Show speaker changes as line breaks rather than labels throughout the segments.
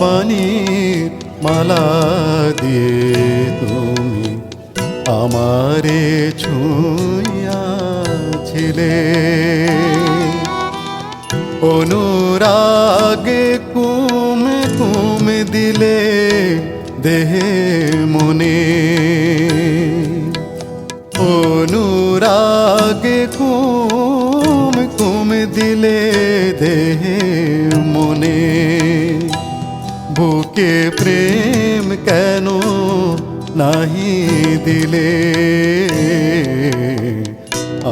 বাণীর মালা দিয়ে তুমি আমারে ছুঁয়াছিলে অনুরাগে কুমে কুমে দিলে দেহে মনে। অনুরাগে কুম কুম দিলে দেহে মনে বুকে প্রেম কেন নাহি দিলে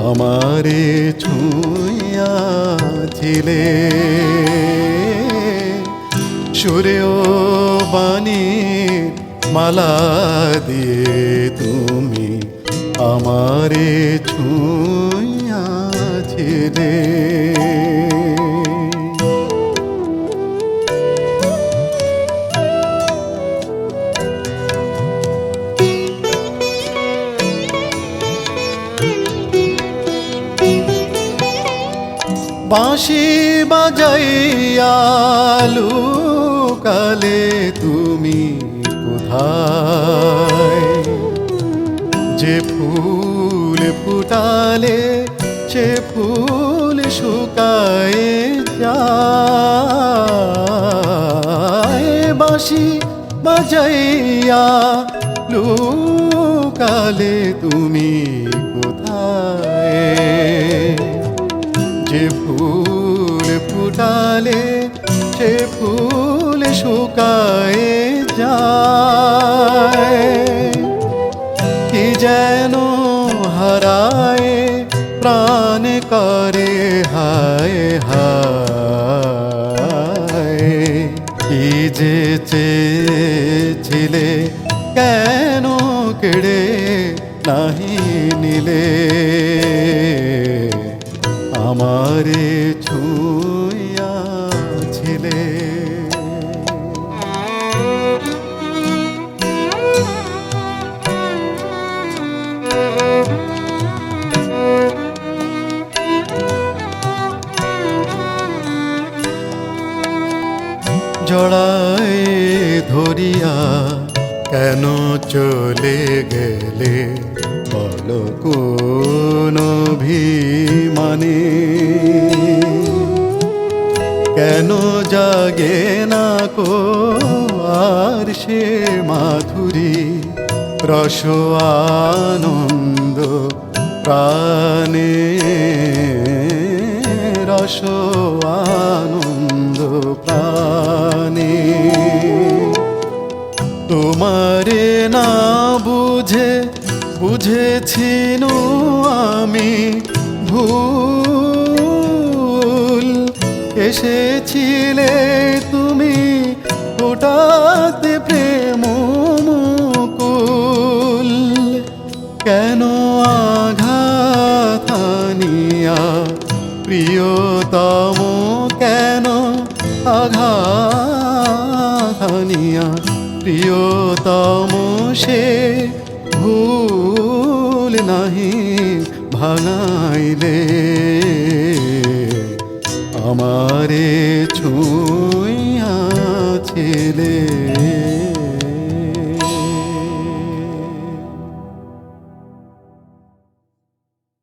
আমারে ছুঁয়াছিলে সুরেও বাণী মালা দিয়ে তুমি আমারে ছুঁয়াছিলে বাঁশি বাজাইয়া কালে তুমি কোথায়? যে ফুল ফুটালে সে ফুল শুকায় যায়। বাঁশি বাজাইয়া লুকালে তুমি কোথায়? যে ফুল ফুটালে, সে ফুল শুকায় যায়। কি যেন হারায় প্রাণ করে হায় হায়। কি যে চেয়েছিলে কেন কেড়ে নাহি নিলে? আমারে ছুঁয়াছিলে জড়ায় ধরিয়া, কেন চলে গেলে? বলো কোন অভিমানে? কেন জাগে না কো আর সে মাধুরী? রস আনন্দ প্রাণে, রস আনন্দ। প্রাণে তোমারে না বুঝে বুঝেছিল আমি ভুল। এসেছিলে তুমি ওটাতে প্রেম মুকুল। কেন আঘাতানিয়া প্রিয়তম কেন আঘাতানিয়া প্রিয়তম সে ভুল নাহি ভাঙাইলে। আমারে ছুঁয়াছিলে